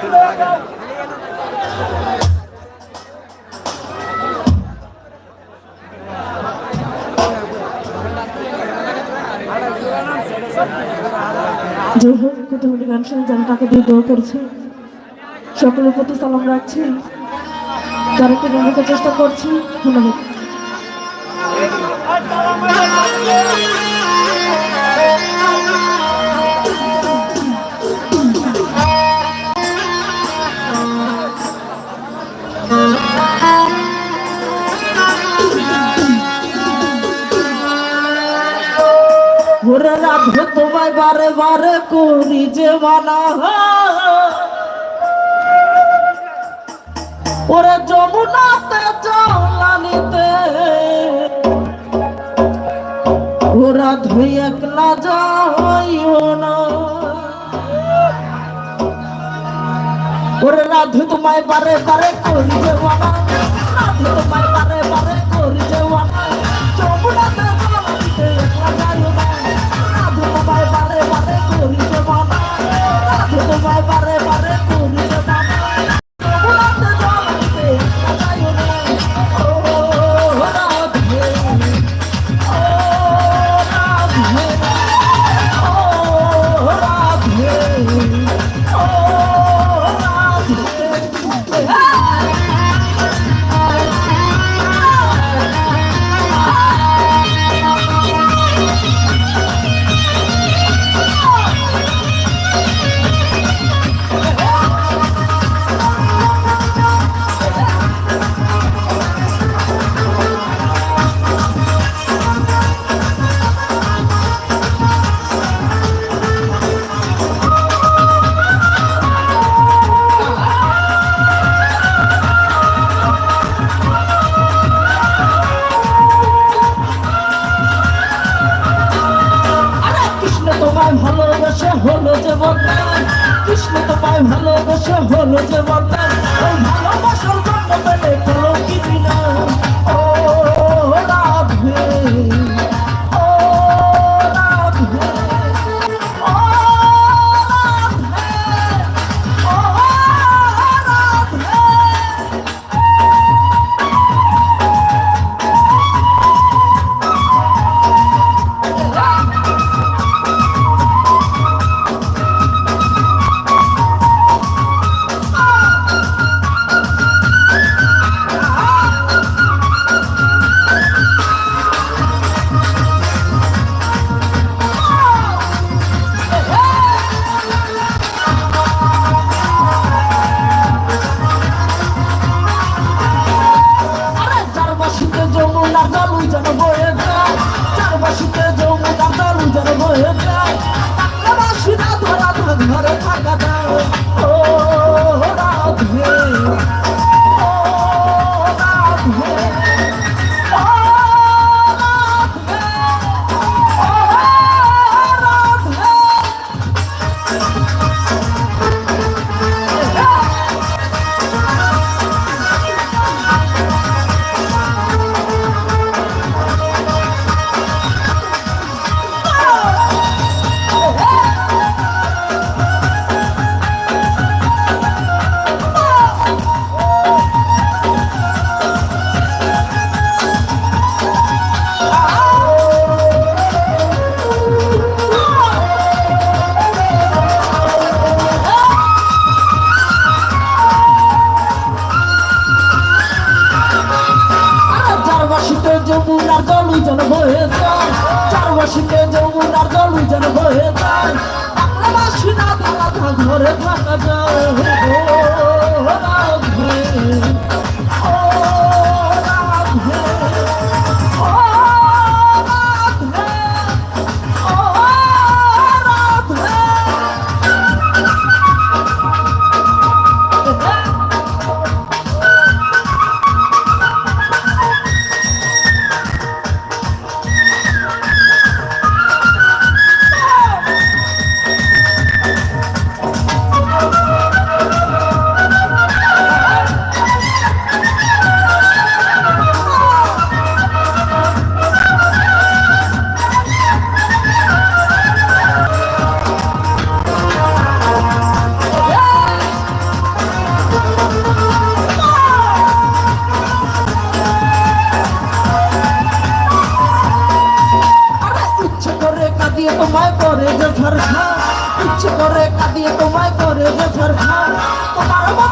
যে হোক কুতুবুলি গান শুনে যেন তাকে দিয়ে দোয়া করছে। সকলের প্রতি সালাম রাখছি। যারা একটু চেষ্টা করছি, ধন্যবাদ। ওরে তোমায় বারে বারে করি যে মানা। ওরে যমুনাতে জলানিতে, ওরা ধুই একলা যাইও না। ওরে রাধে, তোমায় বারে বারে করি যে মানা। রাধে, তোমায় বারে বারে যে বদনাম। কৃষ্ণ তোমায় ভালোবেসে হলো যে বদনাম। ওই উজন বয়ে যায়। চারবাসীকে যমুনার জল উজন বয়ে যায়। বাংলাবাসী না ঘরে থাকা যায়। তোমার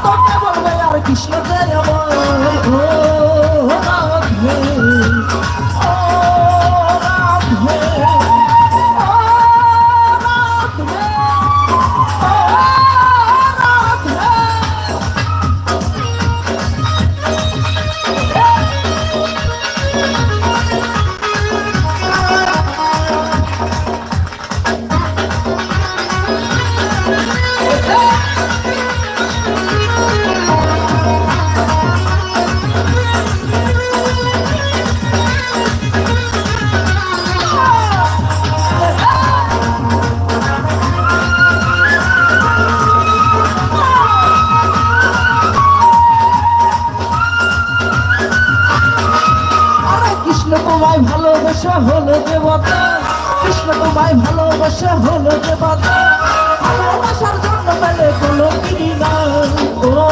দেবতা কৃষ্ণ তোমায় ভালোবাসা হলো দেবতা ভালোবাসার জন্য মেলে কোনো কিনি ও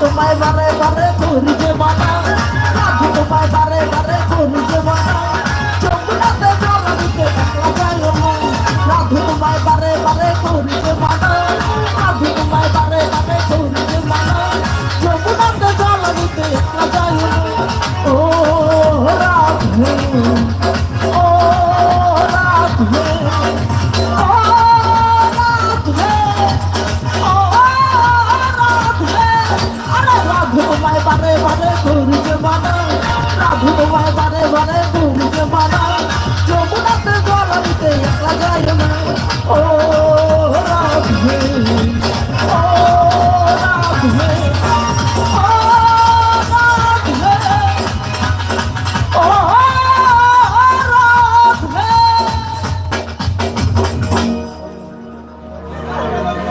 তোমায় বারে বারে করি বারে করি যে মানা রাধে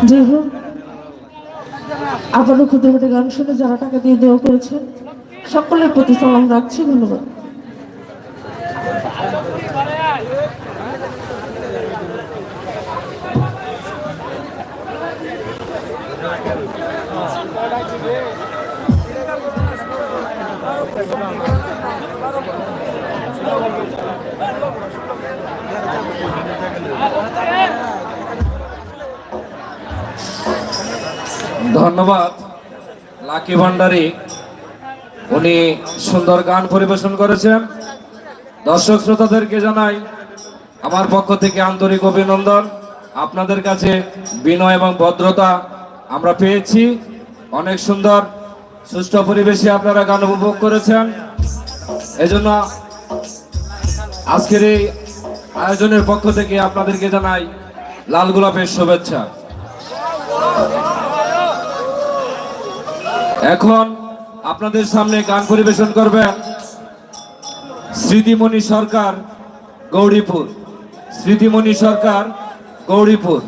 যাই হোক, আবারও ক্ষুদ্র ক্ষুদ্র গান শুনে যারা টাকা দিয়ে দেওয়া করেছেন, সকলের প্রতি সালাম রাখছি, ধন্যবাদ। ধন্যবাদ, লাকি ভান্ডারি। উনি সুন্দর গান পরিবেশন করেছেন। দর্শক শ্রোতাদেরকে জানাই আমার পক্ষ থেকে আন্তরিক অভিনন্দন। আপনাদের কাছে বিনয় এবং ভদ্রতা আমরা পেয়েছি। অনেক সুন্দর সুষ্ঠু পরিবেশে আপনারা গান উপভোগ করেছেন। এজন্য আজকের এই আয়োজনের পক্ষ থেকে আপনাদেরকে জানাই লাল গোলাপের শুভেচ্ছা। এখন আপনাদের সামনে গান পরিবেশন করবেন স্মৃতিমণি সরকার গৌরীপুর। স্মৃতিমণি সরকার গৌরীপুর।